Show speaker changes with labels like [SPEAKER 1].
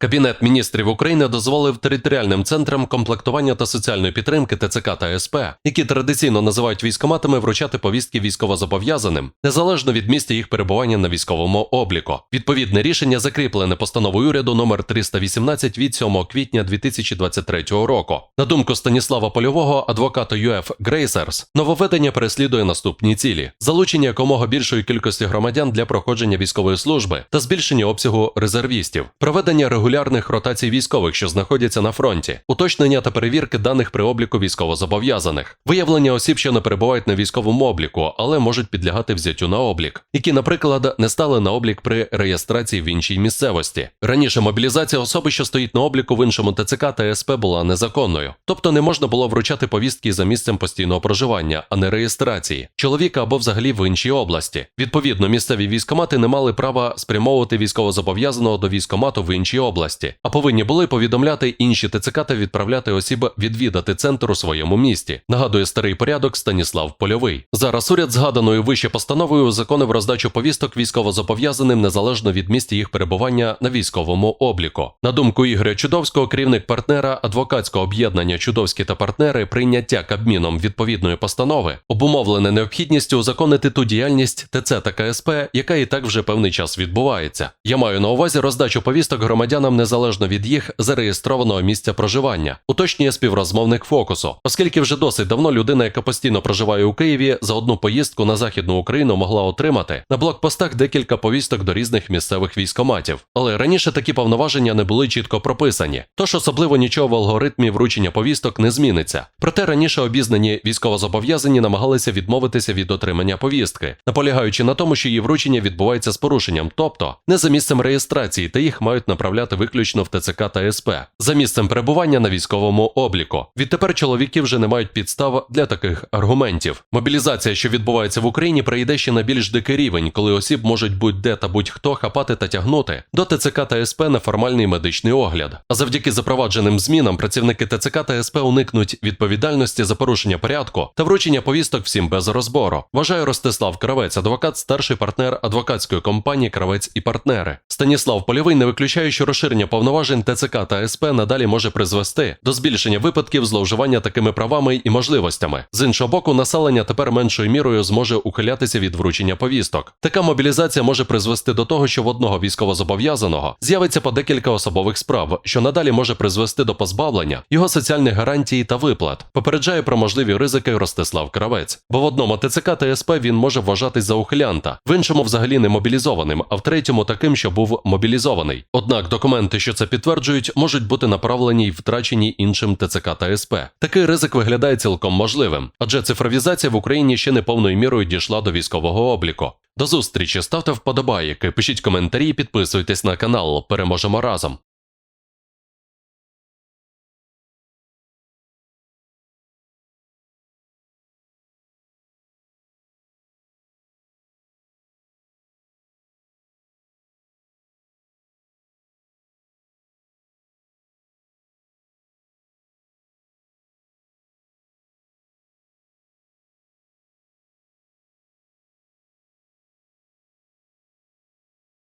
[SPEAKER 1] Кабінет міністрів України дозволив територіальним центрам комплектування та соціальної підтримки ТЦК та СП, які традиційно називають військоматами, вручати повістки військовозобов'язаним, незалежно від місця їх перебування на військовому обліку. Відповідне рішення закріплене постановою уряду номер 318 від 7 квітня 2023 року. На думку Станіслава Польового, адвоката ЮФ Грейсерс, нововведення переслідує наступні цілі: залучення якомога більшої кількості громадян для проходження військової служби та збільшення обсягу резервістів, проведення регулярних ротацій військових, що знаходяться на фронті, уточнення та перевірки даних при обліку військовозобов'язаних, виявлення осіб, що не перебувають на військовому обліку, але можуть підлягати взяттю на облік, які, наприклад, не стали на облік при реєстрації в іншій місцевості. Раніше мобілізація особи, що стоїть на обліку в іншому ТЦК та СП, була незаконною, тобто не можна було вручати повістки за місцем постійного проживання, а не реєстрації чоловіка або взагалі в іншій області. Відповідно, місцеві військомати не мали права спрямовувати військовозобов'язаного до військомату в іншій області, а повинні були повідомляти інші ТЦК та відправляти осіб відвідати центр у своєму місті. Нагадує старий порядок Станіслав Польовий. Зараз уряд згаданою вище постановою узаконив роздачу повісток військовозобов'язаним незалежно від місця їх перебування на військовому обліку. На думку Ігоря Чудовського, керівник партнера адвокатського об'єднання Чудовські та партнери, прийняття Кабміном відповідної постанови обумовлене необхідністю узаконити ту діяльність ТЦ та КСП, яка і так вже певний час відбувається. Я маю на увазі роздачу повісток громадянам незалежно від їх зареєстрованого місця проживання, уточнює співрозмовник фокусу, оскільки вже досить давно людина, яка постійно проживає у Києві, за одну поїздку на західну Україну могла отримати на блокпостах декілька повісток до різних місцевих військоматів. Але раніше такі повноваження не були чітко прописані, тож особливо нічого в алгоритмі вручення повісток не зміниться. Проте раніше обізнані військовозобов'язані намагалися відмовитися від отримання повістки, наполягаючи на тому, що її вручення відбувається з порушенням, тобто не за місцем реєстрації, та їх мають направляти виключно в ТЦК та СП, за місцем перебування на військовому обліку. Відтепер чоловіки вже не мають підстав для таких аргументів. Мобілізація, що відбувається в Україні, прийде ще на більш дикий рівень, коли осіб можуть будь-де та будь-хто хапати та тягнути до ТЦК та СП на формальний медичний огляд. А завдяки запровадженим змінам працівники ТЦК та СП уникнуть відповідальності за порушення порядку та вручення повісток всім без розбору. Вважає Ростислав Кравець, адвокат, старший партнер адвокатської компанії Кравець і партнери. Станіслав Польовий не виключає, що розширення повноважень ТЦК та СП надалі може призвести до збільшення випадків зловживання такими правами і можливостями. З іншого боку, населення тепер меншою мірою зможе ухилятися від вручення повісток. Така мобілізація може призвести до того, що в одного військовозобов'язаного з'явиться по декілька особових справ, що надалі може призвести до позбавлення його соціальних гарантій та виплат. Попереджає про можливі ризики Ростислав Кравець. Бо в одному ТЦК та СП він може вважатись за ухилянта, в іншому взагалі не мобілізованим, а в третьому таким, що був мобілізований. Однак документи, що це підтверджують, можуть бути направлені й втрачені іншим ТЦК та СП. Такий ризик виглядає цілком можливим, адже цифровізація в Україні ще не повною мірою дійшла до військового обліку. До зустрічі, ставте вподобайки, пишіть коментарі, підписуйтесь на канал. Переможемо разом.